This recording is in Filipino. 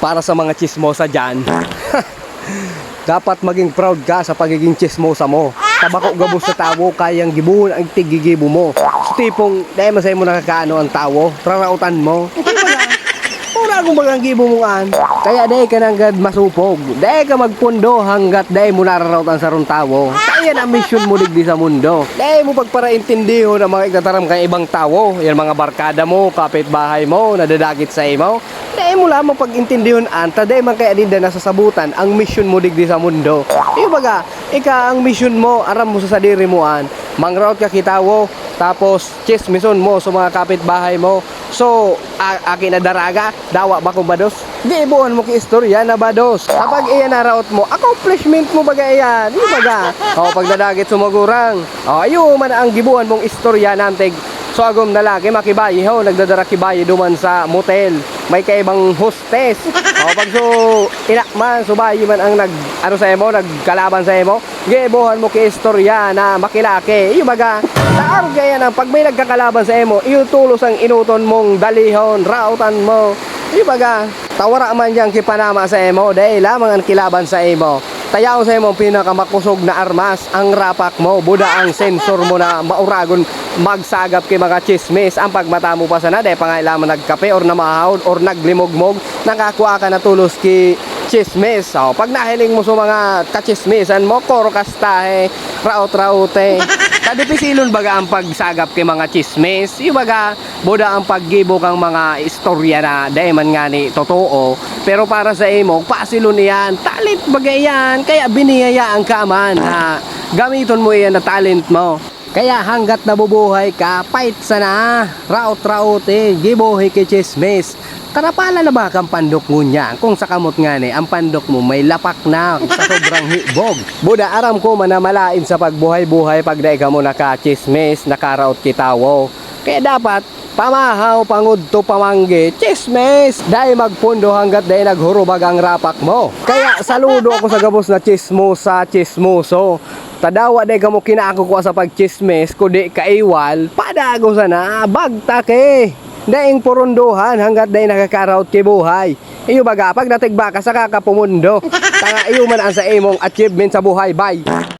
para sa mga chismosa dyan. Dapat maging proud ka sa pagiging chismosa mo. Tabako gabos sa tawo, kayang gibuhon ang tigigibo mo. Sa tipong, dahil masaya mo nakakaano ang tawo, rarautan mo. Pura akong bagang gibo mo an. Kaya dahil ka nang gad masupog. Dahil ka magpundo hanggat dahil mo nararautan sa rong tawo. Kaya na mission mo digdi sa mundo. Dahil mo pagparaintindiho ng mga igataram kay ibang tawo. Yan mga barkada mo, kapitbahay mo, nadadagit sa imo. Dahil mo lamang pag-intindihon anta, dahil man kaya din na nasasabutan ang mission mo digdi sa mundo. Iyo baga, ika ang mission mo, aram mo sa sadiri mo an. Mangrout ka kitawo, tapos chismison mo sa mga kapitbahay mo. So, a- akin na daraga, dawa ba kung bados? Di ibuan mo ki istorya na bados. Kapag iyan na raot mo, accomplishment mo baga iyan. Di baga? O pagdadagit sumagurang. O ayo man ang gibuan mong istorya nantig. So agom na laki makibayi ho, nagdadara kibayi duman sa motel. May kaibang hostess. O pag so ina man subayi man ang nag ano sa emo, nagkalaban sa emo. Gibuhan mo ki istorya na makilaki. Iyo baga, taar gaya ng pag may nagkakalaban sa emo, iyo tulos ang inuton mong dalihon, rautan mo. Iyo baga, tawara man diyang kipanama sa emo. Dahil lamang ang kilaban sa emo. Tayaw sa imo pinakamakusog na armas. Ang rapak mo, buda ang sensor mo na mauragon magsagap kay mga chismis. Ang pagmata mo pa sana dahil pangailangan nagkape or namahawd or naglimogmog nakakuha ka na tulos ki chismis. So, pag nahiling mo sa mga kachismisan mo koro kastahe raot raute kadipisilon baga ang pagsagap kay mga chismis. Yung baga buda ang paggibo kang mga istorya na dahil man nga ni totoo. Pero para sa imo pasilon yan talent baga yan kaya biniyayaan ka man na gamiton mo yan na talent mo kaya hanggat nabubuhay ka, fight sana. Raot-raote, gibuhay kay chismis. Karapala na ba kang pandok ngunya? Kung sa kamot nga ni, ang pandok mo may lapak na sa sobrang hibog. Buda, aram ko manamalain sa pagbuhay-buhay pag daig mo naka-chismis, nakaraot kitawo. Kaya dapat, pamahaw, pangudto, pamanggi, chismis! Dahil magpundo hanggat dahil naghurubag ang rapak mo. Kaya saludo ako sa gabos na chismosa, chismoso. Tadawa day kamo kinaako ko sa pagchismis kundi kaiwal padago sana bagtake. Daing purunduhan hanggat day nakakaraot kay buhay. Iyo baga pag natigba ka sa kakapumundo. Tanga iyo man ang sa imong achievement sa buhay. Bye.